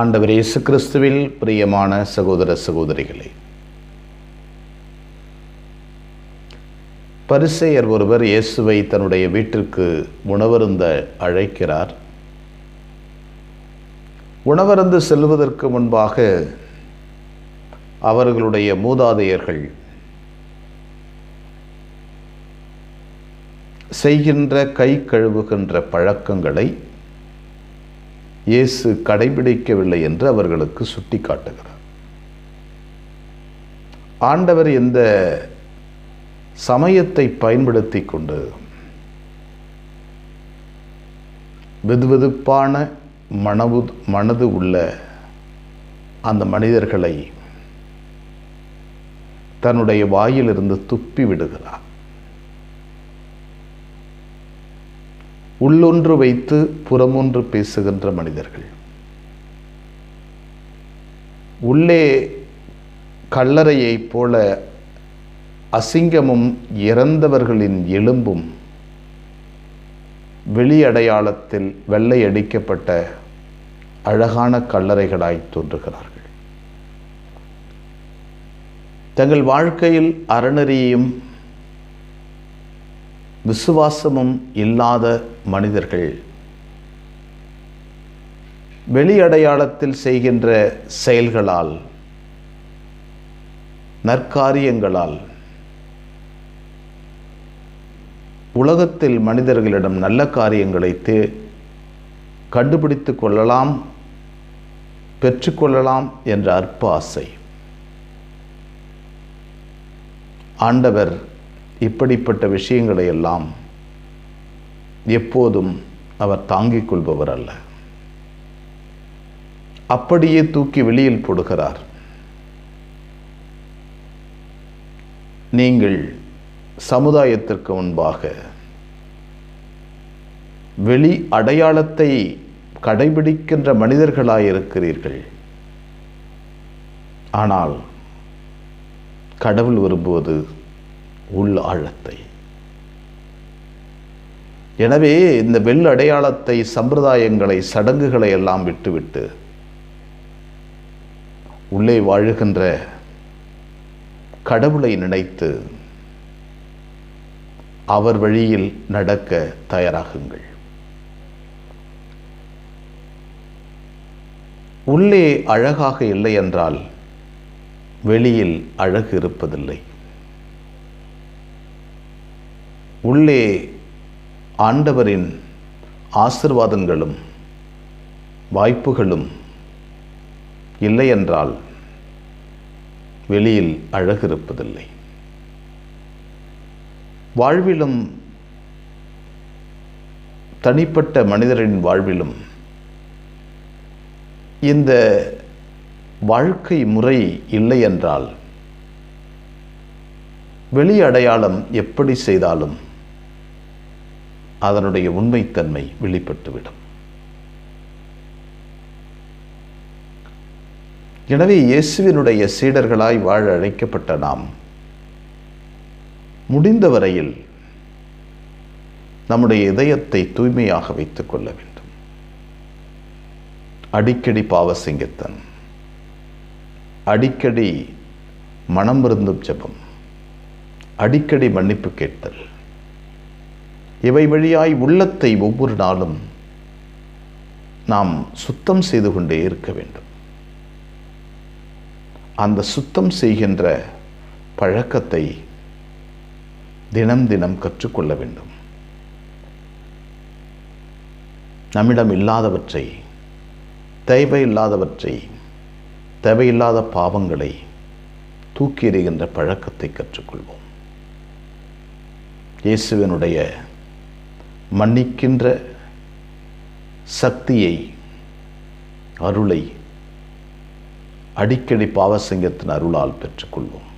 ஆண்டவர் இயேசு கிறிஸ்துவில் பிரியமான சகோதர சகோதரிகளே பரிசெயர் ஒருவர் இயேசுவை தன்னுடைய வீட்டிற்கு உணவருந்த அழைக்கிறார். உணவருந்து செல்வதற்கு முன்பாக அவர்களுடைய மூதாதையர்கள் செய்கின்ற கை கழுவுகின்ற பழக்கங்களை இயேசு கடைபிடிக்கவில்லை என்று அவர்களுக்கு சுட்டி காட்டுகிறார் ஆண்டவர் இந்த சமயத்தை பயன்படுத்தி கொண்டு வெதுவெதுப்பான மனவு மனது உள்ள அந்த மனிதர்களை தன்னுடைய வாயிலிருந்து துப்பி விடுகிறார் உள்ளொன்று வைத்து புறமொன்று பேசுகின்ற மனிதர்கள். உள்ளே கல்லறையைப் போல அசிங்கமும் இறந்தவர்களின் எலும்பும் வெளி அடையாளத்தில் வெள்ளை அடிக்கப்பட்ட அழகான கல்லறைகளாய் தோன்றுகிறார்கள். தங்கள் வாழ்க்கையில் அறநெறியையும் விசுவாசமும் இல்லாத மனிதர்கள். வெளியடையாளத்தில் செய்கின்ற செயல்களால் நற்காரியங்களால் உலகத்தில் மனிதர்களிடம் நல்ல காரியங்களை தே கண்டுபிடித்து கொள்ளலாம் பெற்றுக்கொள்ளலாம் என்ற அற்ப ஆசை. ஆண்டவர் இப்படிப்பட்ட விஷயங்களை எல்லாம் எப்போதும் அவர் தாங்கிக் கொள்பவர் அல்ல. அப்படியே தூக்கி வெளியில் போடுகிறார். நீங்கள் சமுதாயத்திற்கு முன்பாக வெளி அடையாளத்தை கடைபிடிக்கின்ற மனிதர்களாயிருக்கிறீர்கள். ஆனால் கடவுள் விரும்புவது உள் ஆழத்தை. எனவே இந்த வெள் அடையாளத்தை சம்பிரதாயங்களை சடங்குகளை எல்லாம் விட்டுவிட்டு உள்ளே வாழுகின்ற கடவுளை நினைத்து அவர் வழியில் நடக்க தயாராகுங்கள். உள்ளே அழகாக இல்லை என்றால் வெளியில் அழகு இருப்பதில்லை. உள்ளே ஆண்டவரின் ஆசிர்வாதங்களும் வாய்ப்புகளும் இல்லை என்றால் வெளியில் அழகு இருப்பதில்லை வாழ்விலும் தனிப்பட்ட மனிதரின் வாழ்விலும் இந்த வாழ்க்கை முறை இல்லை என்றால் வெளி அடையாளம் எப்படி செய்தாலும் அதனுடைய உண்மைத்தன்மை வெளிப்பட்டுவிடும். எனவே இயேசுவினுடைய சீடர்களாய் வாழ அழைக்கப்பட்ட நாம் முடிந்த வரையில் நம்முடைய இதயத்தை தூய்மையாக வைத்துக் கொள்ள வேண்டும். அடிக்கடி பாவசிங்கத்தன் அடிக்கடி மனம் இருந்தும் ஜெபம் அடிக்கடி மன்னிப்பு கேட்டல் இவை வழியாய் உள்ளத்தை ஒவ்வொரு நாளும் நாம் சுத்தம் செய்து கொண்டே இருக்க வேண்டும். அந்த சுத்தம் செய்கின்ற பழக்கத்தை தினம் தினம் கற்றுக்கொள்ள வேண்டும். நம்மிடம் இல்லாதவற்றை தேவையில்லாதவற்றை தேவையில்லாத பாவங்களை தூக்கி எறிகின்ற பழக்கத்தை கற்றுக்கொள்வோம். இயேசுவனுடைய மன்னிக்கின்ற சக்தியை அருளை அடிக்கடி பாவசங்கத்தின் அருளால் பெற்றுக்கொள்வோம்.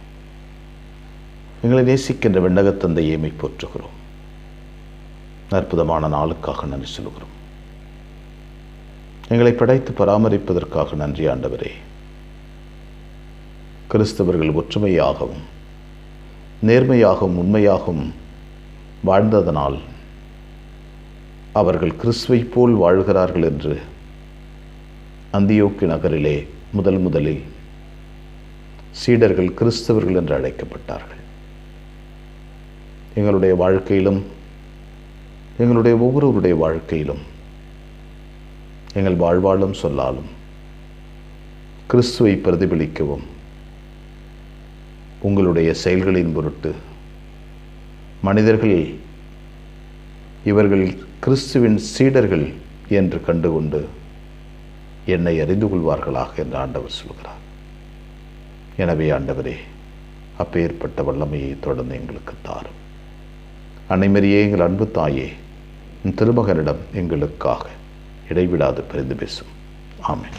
எங்களை நேசிக்கின்ற வெண்ணகத்தந்தை ஏமை போற்றுகிறோம் அற்புதமான நாளுக்காக நன்றி சொல்கிறோம் எங்களை படைத்து பராமரிப்பதற்காக நன்றி ஆண்டவரே. கிறிஸ்தவர்கள் ஒற்றுமையாகவும் நேர்மையாகவும் உண்மையாகவும் வாழ்ந்ததனால் அவர்கள் கிறிஸ்துவை போல் வாழ்கிறார்கள் என்று அந்தியோக்கு நகரிலே முதல் முதலில் சீடர்கள் கிறிஸ்தவர்கள் என்று அழைக்கப்பட்டார்கள். எங்களுடைய வாழ்க்கையிலும் எங்களுடைய ஒவ்வொருவருடைய வாழ்க்கையிலும் எங்கள் வாழ்வாளும் சொல்லாலும் கிறிஸ்துவை பிரதிபலிக்கவும் உங்களுடைய செயல்களின் பொருட்டு மனிதர்கள் இவர்கள் கிறிஸ்துவின் சீடர்கள் என்று கண்டுகொண்டு என்னை அறிந்து கொள்வார்களாக என்று ஆண்டவர் சொல்கிறார். எனவே ஆண்டவரே அப்பேற்பட்ட வல்லமையை தொடர்ந்து எங்களுக்கு தாரும். அனைமரியே எங்கள் அன்பு தாயே திருமகனிடம் எங்களுக்காக இடைவிடாது பரிந்து பேசும். ஆமேன்.